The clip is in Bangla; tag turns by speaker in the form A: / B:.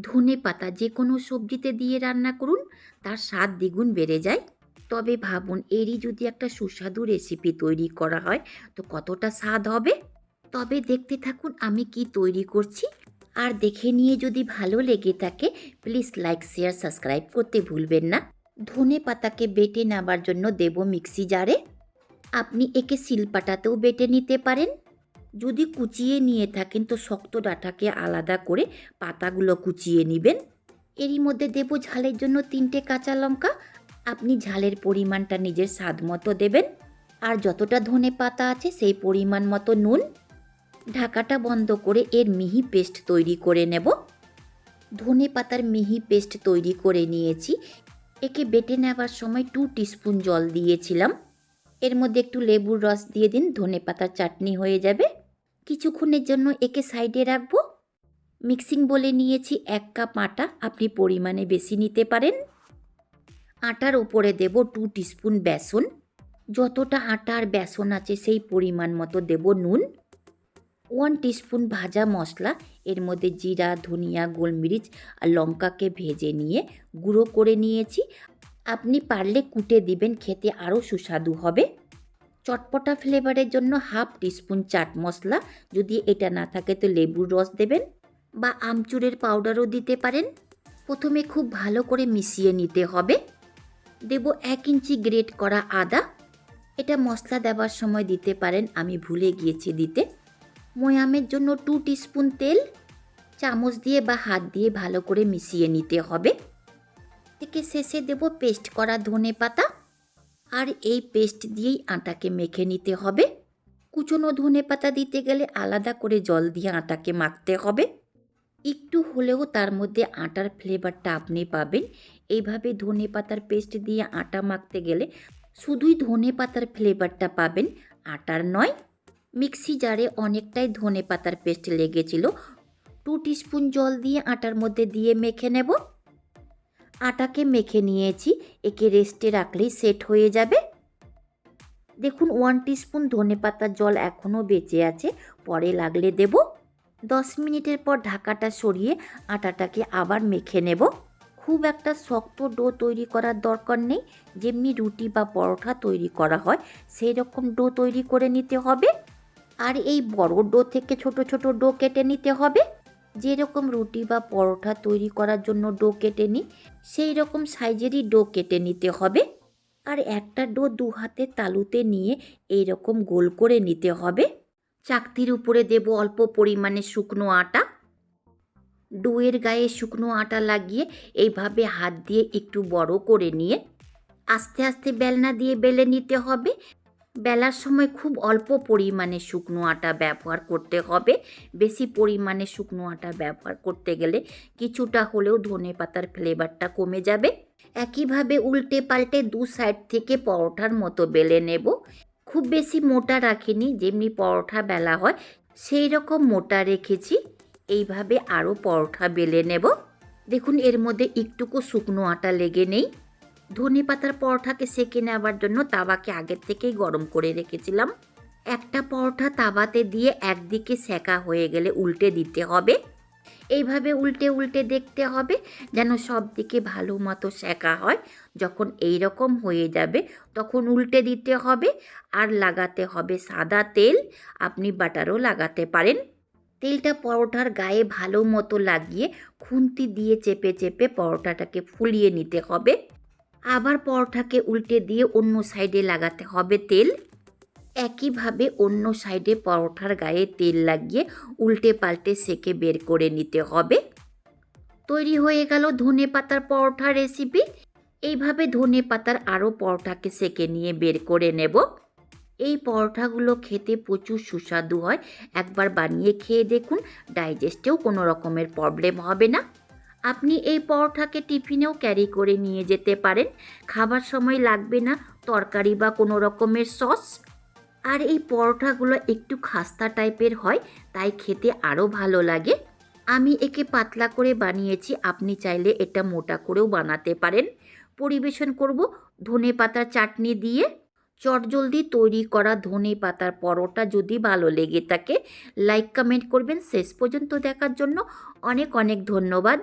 A: ধনে পাতা যে কোনো সবজিতে দিয়ে রান্না করুন, তার স্বাদ দ্বিগুণ বেড়ে যায়। তবে ভাবুন, এরই যদি একটা সুস্বাদু রেসিপি তৈরি করা হয়, তো কতটা স্বাদ হবে? তবে দেখতে থাকুন আমি কি তৈরি করছি। আর দেখে নিয়ে যদি ভালো লেগে থাকে প্লিজ লাইক শেয়ার সাবস্ক্রাইব করতে ভুলবেন না। ধনে পাতাকে বেটে নেবার জন্য দেব মিক্সি জারে। আপনি একে শিলপাটাতেও বেটে নিতে পারেন। যদি কুচিয়ে নিয়ে থাকেন, তো শক্ত ডাঁটাকে আলাদা করে পাতাগুলো কুচিয়ে নেবেন। এরই মধ্যে দেব ঝালের জন্য তিনটে কাঁচা লঙ্কা। আপনি ঝালের পরিমাণটা নিজের স্বাদ মতো দেবেন। আর যতটা ধনে পাতা আছে, সেই পরিমাণ মতো নুন। ঢাকাটা বন্ধ করে এর মিহি পেস্ট তৈরি করে নেব। ধনে পাতার মিহি পেস্ট তৈরি করে নিয়েছি। একে বেটে নেবার সময় টু টিস্পুন জল দিয়েছিলাম। এর মধ্যে একটু লেবুর রস দিয়ে দিন, ধনে পাতার চাটনি হয়ে যাবে। কিছুক্ষণের জন্য একে সাইডে রাখব। মিক্সিং বলে নিয়েছি এক কাপ আটা। আপনি পরিমাণে বেশি নিতে পারেন। আটার উপরে দেব টু টিস্পুন বেসন। যতটা আটা আর বেসন আছে সেই পরিমাণ মতো দেব নুন। ওয়ান টিস্পুন ভাজা মশলা, এর মধ্যে জিরা, ধনিয়া, গোলমরিচ আর লঙ্কাকে ভেজে নিয়ে গুঁড়ো করে নিয়েছি। আপনি পারলে কুটে দিবেন, খেতে আরও সুস্বাদু হবে। চটপটা ফ্লেভারের জন্য হাফ টিস্পুন চাট মশলা। যদি এটা না থাকে, তো লেবুর রস দেবেন বা আমচুরের পাউডারও দিতে পারেন। প্রথমে খুব ভালো করে মিশিয়ে নিতে হবে। দেব এক ইঞ্চি গ্রেট করা আদা। এটা মশলা দেওয়ার সময় দিতে পারেন, আমি ভুলে গিয়েছি দিতে। ময়ামের জন্য টু টিস্পুন তেল। চামচ দিয়ে বা হাত দিয়ে ভালো করে মিশিয়ে নিতে হবে। থেকে শেষে দেব পেস্ট করা ধনে পাতা আর এই পেস্ট দিয়েই আটাকে মেখে নিতে হবে। কুচনো ধনে পাতা দিতে গেলে আলাদা করে জল দিয়ে আটাকে মাখতে হবে। একটু হলেও তার মধ্যে আটার ফ্লেভারটা আপনি পাবেন। এইভাবে ধনে পাতার পেস্ট দিয়ে আটা মাখতে গেলে শুধুই ধনে পাতার ফ্লেভারটা পাবেন, আটার নয়। মিক্সি জারে অনেকটাই ধনে পাতার পেস্ট লেগেছিল। টু টিস্পুন জল দিয়ে আটার মধ্যে দিয়ে মেখে নেব। আটাকে মেখে নিয়েছি, একে রেস্টে রাখলেই সেট হয়ে যাবে। দেখুন ওয়ান টিস্পুন ধনে পাতার জল এখনও বেঁচে আছে, পরে লাগলে দেব। দশ মিনিটের পর ঢাকাটা সরিয়ে আটাটাকে আবার মেখে নেব। খুব একটা শক্ত ডো তৈরি করার দরকার নেই, যেমনি রুটি বা পরোটা তৈরি করা হয় সেই রকম ডো তৈরি করে নিতে হবে। আর এই বড় ডো থেকে ছোট ছোট ডো কেটে নিতে হবে। যেরকম রুটি বা পরোটা তৈরি করার জন্য ডো কেটে নিই সেই রকম সাইজেরই ডো কেটে নিতে হবে। আর একটা ডো দু হাতে তালুতে নিয়ে এই রকম গোল করে নিতে হবে। চাকতির উপরে দেব অল্প পরিমাণে শুকনো আটা। ডোয়ের গায়ে শুকনো আটা লাগিয়ে এইভাবে হাত দিয়ে একটু বড় করে নিয়ে আস্তে আস্তে বেলনা দিয়ে বেলে নিতে হবে। বেলার সময় খুব অল্প পরিমাণে শুকনো আটা ব্যবহার করতে হবে। বেশি পরিমাণে শুকনো আটা ব্যবহার করতে গেলে কিছুটা হলেও ধনে পাতার ফ্লেভারটা কমে যাবে। একইভাবে উল্টে পাল্টে দু সাইড থেকে পরোটার মতো বেলে নেব। খুব বেশি মোটা রাখিনি, যেমনি পরোটা বেলা হয়, সেই রকম মোটা রেখেছি। এইভাবে আরও পরোটা বেলে নেব। দেখুন, এর মধ্যে একটুকু শুকনো আটা লেগে নেই। ধনে পাতার পরোটাকে সেকে নেওয়ার জন্য তাওয়াকে আগের থেকেই গরম করে রেখেছিলাম। একটা পরোটা তাওয়াতে দিয়ে একদিকে সেকা হয়ে গেলে উল্টে দিতে হবে। এইভাবে উল্টে উল্টে দেখতে হবে যেন সব দিকে ভালো মতো সেকা হয়। যখন এই রকম হয়ে যাবে তখন উল্টে দিতে হবে আর লাগাতে হবে সাদা তেল। আপনি বাটারও লাগাতে পারেন। তেলটা পরোটার গায়ে ভালো মতো লাগিয়ে খুন্তি দিয়ে চেপে চেপে পরোটাটাকে ফুলিয়ে নিতে হবে। আবার পরোটাকে উল্টে দিয়ে অন্য সাইডে লাগাতে হবে তেল। একইভাবে অন্য সাইডে পরোটার গায়ে তেল লাগিয়ে উল্টে পাল্টে সেকে বের করে নিতে হবে। তৈরি হয়ে গেল ধনে পাতার পরোটা রেসিপি। এইভাবে ধনে পাতার আরও পরোটাকে সেকে নিয়ে বের করে নেব। এই পরোটাগুলো খেতে প্রচুর সুস্বাদু হয়। একবার বানিয়ে খেয়ে দেখুন, ডাইজেস্টেও কোনো রকমের প্রবলেম হবে না। আপনি এই পরোটাকে টিফিনেও ক্যারি করে নিয়ে যেতে পারেন। খাবার সময় লাগবে না, তরকারি বা কোনো রকমের সস। আর এই পরোটাগুলো একটু খাস্তা টাইপের হয়, তাই খেতে আরও ভালো লাগে। আমি একে পাতলা করে বানিয়েছি, আপনি চাইলে এটা মোটা করেও বানাতে পারেন। পরিবেশন করব ধনে পাতার চাটনি দিয়ে। চটজলদি তৈরি করা ধনে পাতার পরোটা যদি ভালো লেগে থাকে, লাইক, কমেন্ট করবেন। শেষ পর্যন্ত দেখার জন্য অনেক অনেক ধন্যবাদ।